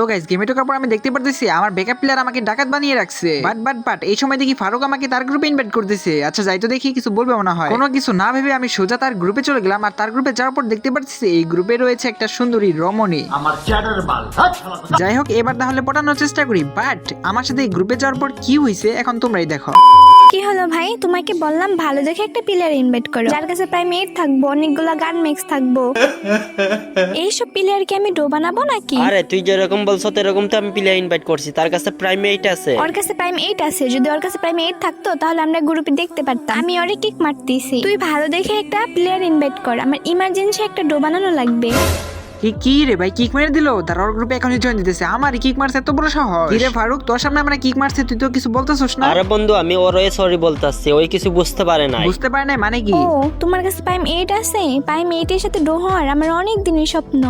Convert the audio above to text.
তো গাইস গেমে ঢোকার পর আমি দেখতে পারতেছি আমার ব্যাকআপ প্লেয়ার আমাকে ডাকাত বানিয়ে রাখছে। বাট বাট বাট এই সময় দেখি ফারুক আমাকে তার গ্রুপে ইনভাইট করতেছে। আচ্ছা যাই তো দেখি কিছু বলবে মনে হয়। কোনো কিছু না ভেবে আমি সোজা তার গ্রুপে চলে গেলাম আর তার গ্রুপে যাওয়ার পর দেখতে পারতেছি এই গ্রুপে রয়েছে একটা সুন্দরী রমণী। আমার? যাই হোক এবার তাহলে পটানোর চেষ্টা করি বাট আমার সাথে এই গ্রুপে যাওয়ার পর কি হয়েছে এখন তোমরাই দেখো। কি হলো তোমাকে বললাম ভালো দেখে একটা প্লেয়ার ইনভাইট করো। যার কাছে প্রায় মেট থাকব অনেকগুলো গান মিক্স থাকব। এইসব প্লেয়ারকে আমি ডো বানাবো নাকি? আরে তুই যেরকম বলছো এরকম তো আমি প্লেয়ার ইনভাইট করছি। তার কাছে প্রাইম এইট আছে। ওর কাছে প্রাইম এইট আছে। যদি ওর কাছে প্রাইম এইট থাকতো তাহলে আমরা গ্রুপে দেখতে পারতাম। আমি ওরে কিক মারতেছি। তুই ভালো দেখে একটা প্লেয়ার ইনভাইট কর। আমার ইমার্জেন্সি একটা ডো বানানো লাগবে। কি কি রে ভাই কিক মেরে দিলো? তার ওর গ্রুপে এখন জয়েন দিতেছে। আমার কিক মারছে এত বড় সহজ কি রে ফারুক তোর সামনে আমরা কিক মারছে তুই তো কিছু বলতেছস না? আরে বন্ধু আমি ওর সরি বলতাছি ওই কিছু বুঝতে পারে না বুঝতে পারে না মানে কি? ও তোমার কাছে পাইম এইট আছে? প্রাইম এইটের সাথে ডো হওয়ার আমার অনেক দিনের স্বপ্ন।